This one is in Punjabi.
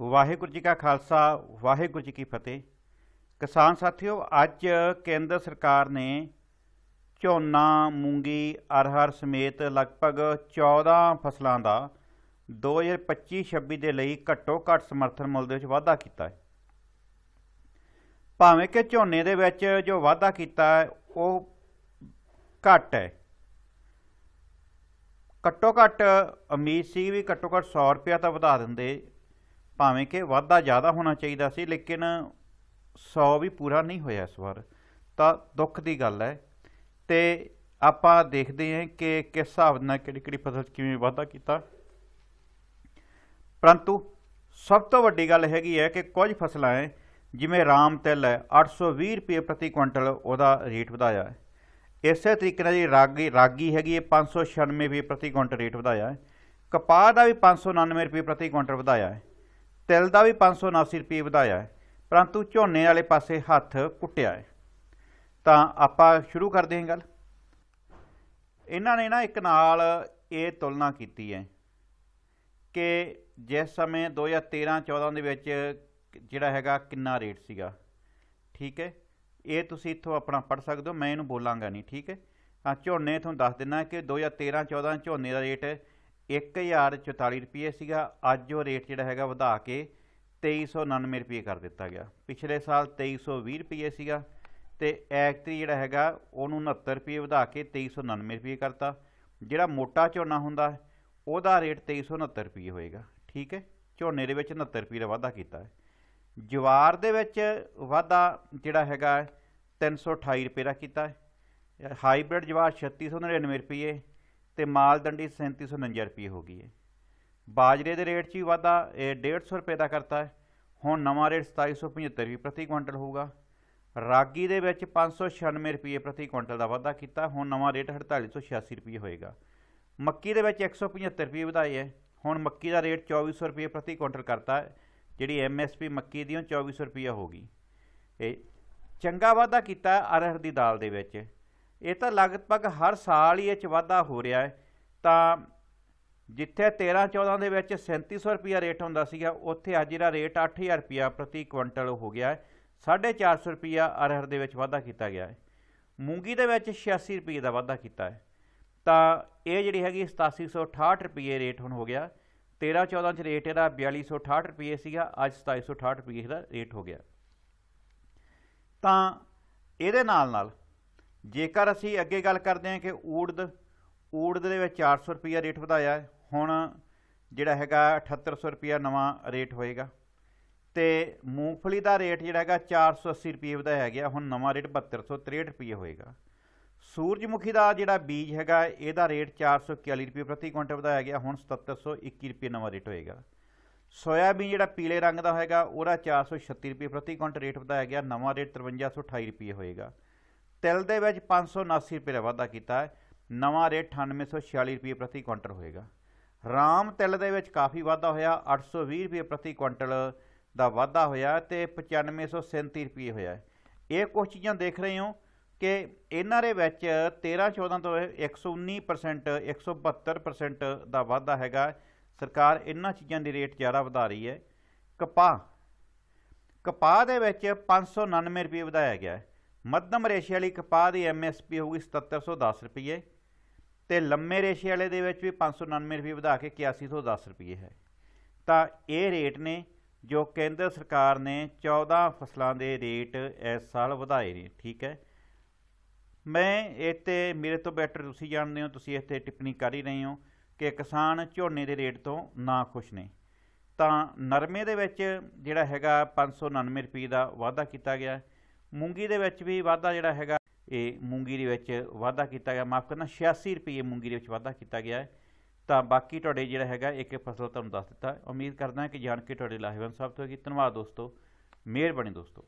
ਵਾਹਿਗੁਰੂ ਜੀ ਕਾ ਖਾਲਸਾ, ਵਾਹਿਗੁਰੂ ਜੀ ਕੀ ਫਤਿਹ। ਕਿਸਾਨ ਸਾਥੀਓ, ਅੱਜ ਕੇਂਦਰ ਸਰਕਾਰ ਨੇ ਝੋਨਾ, ਮੂੰਗੀ, ਅਰਹਰ ਸਮੇਤ ਲਗਭਗ 14 ਫਸਲਾਂ ਦਾ 2025-26 ਦੇ ਲਈ ਘੱਟੋ ਘੱਟ ਸਮਰਥਨ ਮੁੱਲ ਦੇ ਵਿੱਚ ਵਾਧਾ ਕੀਤਾ ਹੈ। ਭਾਵੇਂ ਕਿ ਝੋਨੇ ਦੇ ਵਿੱਚ ਜੋ ਵਾਧਾ ਕੀਤਾ ਹੈ, ਉਹ ਘੱਟ ਹੈ। ਘੱਟੋ ਘੱਟ ਉਮੀਦ ਸੀ ਵੀ ਘੱਟੋ ਘੱਟ 100 ਰੁਪਇਆ ਤਾਂ ਵਧਾ ਦਿੰਦੇ। ਭਾਵੇਂ ਕਿ ਵਾਧਾ ਜ਼ਿਆਦਾ ਹੋਣਾ ਚਾਹੀਦਾ ਸੀ, ਲੇਕਿਨ 100 ਵੀ ਪੂਰਾ ਨਹੀਂ ਹੋਇਆ ਇਸ ਵਾਰ। ਤਾਂ ਦੁੱਖ ਦੀ ਗੱਲ ਹੈ। ਤੇ ਆਪਾਂ ਦੇਖਦੇ ਹਾਂ ਕਿ ਕਿਸ ਹਿਸਾਬ ਨਾਲ ਕਿਹੜੀ ਕਿਹੜੀ ਫਸਲ 'ਚ ਕਿਵੇਂ ਵਾਧਾ ਕੀਤਾ। ਪਰੰਤੂ ਸਭ ਤੋਂ ਵੱਡੀ ਗੱਲ ਹੈਗੀ ਹੈ ਕਿ ਕੁਝ ਫਸਲਾਂ ਹੈ, ਜਿਵੇਂ ਰਾਮ ਤਿਲ ਹੈ 820 ਰੁਪਏ ਪ੍ਰਤੀ ਕੁਇੰਟਲ ਉਹਦਾ ਰੇਟ ਵਧਾਇਆ ਹੈ। ਇਸੇ ਤਰੀਕੇ ਨਾਲ ਜੀ ਰਾਗੀ ਰਾਗੀ ਹੈਗੀ ਹੈ 596 ਰੁਪਏ ਪ੍ਰਤੀ ਕੁਇੰਟਲ ਰੇਟ ਵਧਾਇਆ ਹੈ। ਕਪਾਹ ਦਾ ਵੀ 599 ਰੁਪਏ ਪ੍ਰਤੀ ਕੁਇੰਟਲ ਵਧਾਇਆ ਹੈ। ਤਿਲ ਦਾ ਵੀ 579 ਰੁਪਏ ਵਧਾਇਆ ਹੈ, ਪਰੰਤੂ ਝੋਨੇ ਵਾਲੇ ਪਾਸੇ ਹੱਥ ਕੁੱਟਿਆ ਹੈ। ਤਾਂ ਆਪਾਂ ਸ਼ੁਰੂ ਕਰਦੇ ਹਾਂ ਗੱਲ। ਇਹਨਾਂ ਨੇ ਨਾ ਇੱਕ ਨਾਲ ਇਹ ਤੁਲਨਾ ਕੀਤੀ ਹੈ ਕਿ ਜਿਸ ਸਮੇਂ 2013-14 ਦੇ ਵਿੱਚ ਜਿਹੜਾ ਹੈਗਾ ਕਿੰਨਾ ਰੇਟ ਸੀਗਾ, ਠੀਕ ਹੈ? ਇਹ ਤੁਸੀਂ ਇੱਥੋਂ ਆਪਣਾ ਪੜ ਸਕਦੇ ਹੋ, ਮੈਂ ਇਹਨੂੰ ਬੋਲਾਂਗਾ ਨਹੀਂ, ਠੀਕ ਹੈ? ਹਾਂ ਝੋਨੇ ਤੁਹਾਨੂੰ ਦੱਸ ਦਿੰਨਾ ਕਿ 2013-14 ਝੋਨੇ ਦਾ ਰੇਟ 1044 ਰੁਪਏ ਸੀਗਾ। ਅੱਜ ਉਹ ਰੇਟ ਜਿਹੜਾ ਹੈਗਾ ਵਧਾ ਕੇ 2399 ਰੁਪਏ ਕਰ ਦਿੱਤਾ ਗਿਆ। ਪਿਛਲੇ ਸਾਲ 2320 ਰੁਪਏ ਸੀਗਾ ਤੇ ਐਕਟਰੀ ਜਿਹੜਾ ਹੈਗਾ ਉਹਨੂੰ 69 ਰੁਪਏ ਵਧਾ ਕੇ 2399 ਰੁਪਏ ਕਰਤਾ। ਜਿਹੜਾ ਮੋਟਾ ਝੋਨਾ ਹੁੰਦਾ, ਉਹਦਾ ਰੇਟ 2369 ਰੁਪਏ ਹੋਏਗਾ। ਠੀਕ ਹੈ? ਝੋਨੇ ਦੇ ਵਿੱਚ 69 ਰੁਪਏ ਦਾ ਵਾਧਾ ਕੀਤਾ ਹੈ। ਜਵਾਰ ਦੇ ਵਿੱਚ ਵਾਧਾ ਜਿਹੜਾ ਹੈਗਾ 328 ਰੁਪਏ ਦਾ ਕੀਤਾ ਹੈ। ਹਾਈਬ੍ਰਿਡ ਜਵਾਰ 3699 ਰੁਪਏ ਤੇ ਮਾਲਦੰਡੀ 3749 ਰੁਪਏ ਹੋ ਗਈ ਹੈ। ਬਾਜਰੇ ਦੇ ਰੇਟ 'ਚ ਵੀ ਵਾਧਾ 150 ਰੁਪਏ ਦਾ ਕਰਤਾ ਹੈ। ਹੁਣ ਨਵਾਂ ਰੇਟ 2775 ਰੁਪਏ ਪ੍ਰਤੀ ਕੁਇੰਟਲ ਹੋਊਗਾ। ਰਾਗੀ ਦੇ ਵਿੱਚ 596 ਰੁਪਏ ਪ੍ਰਤੀ ਕੁਇੰਟਲ ਦਾ ਵਾਧਾ ਕੀਤਾ, ਹੁਣ ਨਵਾਂ ਰੇਟ 4886 ਰੁਪਏ ਹੋਏਗਾ। ਮੱਕੀ ਦੇ ਵਿੱਚ 175 ਰੁਪਏ ਵਧਾਏ ਹੈ। ਹੁਣ ਮੱਕੀ ਦਾ ਰੇਟ 2400 ਰੁਪਏ ਪ੍ਰਤੀ ਕੁਇੰਟਲ ਕਰਤਾ ਹੈ, ਜਿਹੜੀ ਐਮਐਸਪੀ ਮੱਕੀ ਦੀ ਉਹ 2400 ਰੁਪਏ ਹੋ ਗਈ। ਇਹ ਚੰਗਾ ਵਾਧਾ ਕੀਤਾ ਅਰਹਰ ਦੀ ਦਾਲ ਦੇ ਵਿੱਚ। ਇਹ ਤਾਂ ਲਗਭਗ ਹਰ ਸਾਲ ਹੀ ਇਹ ਚ ਵਾਧਾ ਹੋ ਰਿਹਾ ਹੈ। ਤਾਂ ਜਿੱਥੇ 13 14 ਦੇ ਵਿੱਚ 3700 ਰੁਪਿਆ ਰੇਟ ਹੁੰਦਾ ਸੀਗਾ, ਉੱਥੇ ਅੱਜ ਇਹਦਾ ਰੇਟ 8000 ਰੁਪਿਆ ਪ੍ਰਤੀ ਕੁਇੰਟਲ ਹੋ ਗਿਆ ਹੈ। 450 ਰੁਪਿਆ ਅਰਹਰ ਦੇ ਵਿੱਚ ਵਾਧਾ ਕੀਤਾ ਗਿਆ ਹੈ। ਮੂੰਗੀ ਦੇ ਵਿੱਚ 86 ਰੁਪਏ ਦਾ ਵਾਧਾ ਕੀਤਾ ਹੈ। ਤਾਂ ਇਹ ਜਿਹੜੀ ਹੈਗੀ 8768 ਰੁਪਏ ਰੇਟ ਹੁਣ ਹੋ ਗਿਆ। 13 14 ਚ ਰੇਟ ਇਹਦਾ 4268 ਰੁਪਏ ਸੀਗਾ, ਅੱਜ 2768 ਰੁਪਏ ਦਾ ਰੇਟ ਹੋ ਗਿਆ। ਤਾਂ ਇਹਦੇ ਨਾਲ ਨਾਲ ਜੇਕਰ ਅਸੀਂ ਅੱਗੇ ਗੱਲ ਕਰਦੇ ਹਾਂ ਕਿ ਊੜਦ ਊੜਦ ਦੇ ਵਿੱਚ 400 ਰੁਪਏ ਰੇਟ ਵਧਾਇਆ ਹੈ, ਹੁਣ ਜਿਹੜਾ ਹੈਗਾ 7800 ਰੁਪਏ ਨਵਾਂ ਰੇਟ ਹੋਏਗਾ ਤੇ ਮੂੰਗਫਲੀ ਦਾ ਰੇਟ ਜਿਹੜਾ ਹੈਗਾ 480 ਰੁਪਏ ਵਧਾਇਆ ਗਿਆ, ਹੁਣ ਨਵਾਂ ਰੇਟ 7263 ਰੁਪਏ ਹੋਏਗਾ। ਸੂਰਜਮੁਖੀ ਦਾ ਜਿਹੜਾ ਬੀਜ ਹੈਗਾ, ਇਹਦਾ ਰੇਟ 441 ਰੁਪਏ ਪ੍ਰਤੀ ਕੁਇੰਟਲ ਵਧਾਇਆ ਗਿਆ, ਹੁਣ 7721 ਰੁਪਏ ਨਵਾਂ ਰੇਟ ਹੋਏਗਾ। ਸੋਇਆਬੀਨ ਜਿਹੜਾ ਪੀਲੇ ਰੰਗ ਦਾ ਹੋਏਗਾ, ਉਹਦਾ 436 ਰੁਪਏ ਪ੍ਰਤੀ ਕੁਇੰਟਲ ਰੇਟ ਵਧਾਇਆ ਗਿਆ, ਨਵਾਂ ਰੇਟ 5328 ਰੁਪਏ ਹੋਏਗਾ। ਤਿਲ ਦੇ ਵਿੱਚ 579 ਰੁਪਏ ਦਾ ਵਾਧਾ ਕੀਤਾ ਹੈ। ਨਵਾਂ ਰੇਟ 9846 ਰੁਪਏ ਪ੍ਰਤੀ ਕੁਇੰਟਲ ਹੋਏਗਾ। ਰਾਮ ਤਿਲ ਦੇ ਵਿੱਚ ਕਾਫੀ ਵਾਧਾ ਹੋਇਆ 820 ਰੁਪਏ ਪ੍ਰਤੀ ਕੁਇੰਟਲ ਦਾ ਵਾਧਾ ਹੋਇਆ ਤੇ 9537 ਰੁਪਏ ਹੋਇਆ ਇਹ ਕੁਝ ਚੀਜ਼ਾਂ ਦੇਖ ਰਹੇ ਹੋ ਕਿ ਇਹਨਾਂ ਦੇ ਵਿੱਚ 13 14 ਤੋਂ 119% 172% ਦਾ ਵਾਧਾ ਹੈਗਾ। ਸਰਕਾਰ ਇਹਨਾਂ ਚੀਜ਼ਾਂ ਦੀ ਰੇਟ ਜ਼ਿਆਦਾ ਵਧਾ ਰਹੀ ਹੈ। ਕਪਾਹ। ਕਪਾਹ ਦੇ ਵਿੱਚ 599 ਰੁਪਏ ਵਧਾਇਆ ਗਿਆ ਹੈ। ਮੱਧਮ ਰੇਸ਼ੇ ਵਾਲੀ ਕਪਾਹ ਦੀ ਐਮਐਸਪੀ ਹੋਊਗੀ 7710 ਰੁਪਏ ਤੇ ਲੰਮੇ ਰੇਸ਼ੇ ਵਾਲੇ ਦੇ ਵਿੱਚ ਵੀ 599 ਰੁਪਏ ਵਧਾ ਕੇ 8110 ਰੁਪਏ ਹੈ। ਤਾਂ ਇਹ ਰੇਟ ਨੇ ਜੋ ਕੇਂਦਰ ਸਰਕਾਰ ਨੇ 14 ਫਸਲਾਂ ਦੇ ਰੇਟ ਇਸ ਸਾਲ ਵਧਾਏ ਨੇ, ਠੀਕ ਹੈ। ਮੈਂ ਇਹ ਤੇ ਮੇਰੇ ਤੋਂ ਬੈਟਰ ਤੁਸੀਂ ਜਾਣਦੇ ਹੋ, ਤੁਸੀਂ ਇੱਥੇ ਟਿੱਪਣੀ ਕਰ ਹੀ ਰਹੇ ਹੋ ਕਿ ਕਿਸਾਨ ਝੋਨੇ ਦੇ ਰੇਟ ਤੋਂ ਨਾ ਖੁਸ਼ ਨੇ। ਤਾਂ ਨਰਮੇ ਦੇ ਵਿੱਚ ਜਿਹੜਾ ਹੈਗਾ 599 ਰੁਪਏ ਦਾ ਵਾਅਦਾ ਕੀਤਾ ਗਿਆ। ਮੂੰਗੀ ਦੇ ਵਿੱਚ ਵੀ ਵਾਧਾ ਜਿਹੜਾ ਹੈਗਾ, ਇਹ ਮੂੰਗੀ ਦੇ ਵਿੱਚ ਵਾਧਾ ਕੀਤਾ ਗਿਆ। ਮਾਫ ਕਰਨਾ 86 ਰੁਪਏ ਮੂੰਗੀ ਦੇ ਵਿੱਚ ਵਾਧਾ ਕੀਤਾ ਗਿਆ ਹੈ। ਤਾਂ ਬਾਕੀ ਤੁਹਾਡੇ ਜਿਹੜਾ ਹੈਗਾ ਇੱਕ ਫਸਲ ਤੁਹਾਨੂੰ ਦੱਸ ਦਿੱਤਾ। ਉਮੀਦ ਕਰਦਾ ਕਿ ਜਾਣ ਕੇ ਤੁਹਾਡੇ ਲਾਹੇਵੰਦ ਸਾਬਤ ਹੋਏਗੀ। ਧੰਨਵਾਦ ਦੋਸਤੋ। ਮਿਹਰਬਾਨੀ ਦੋਸਤੋ।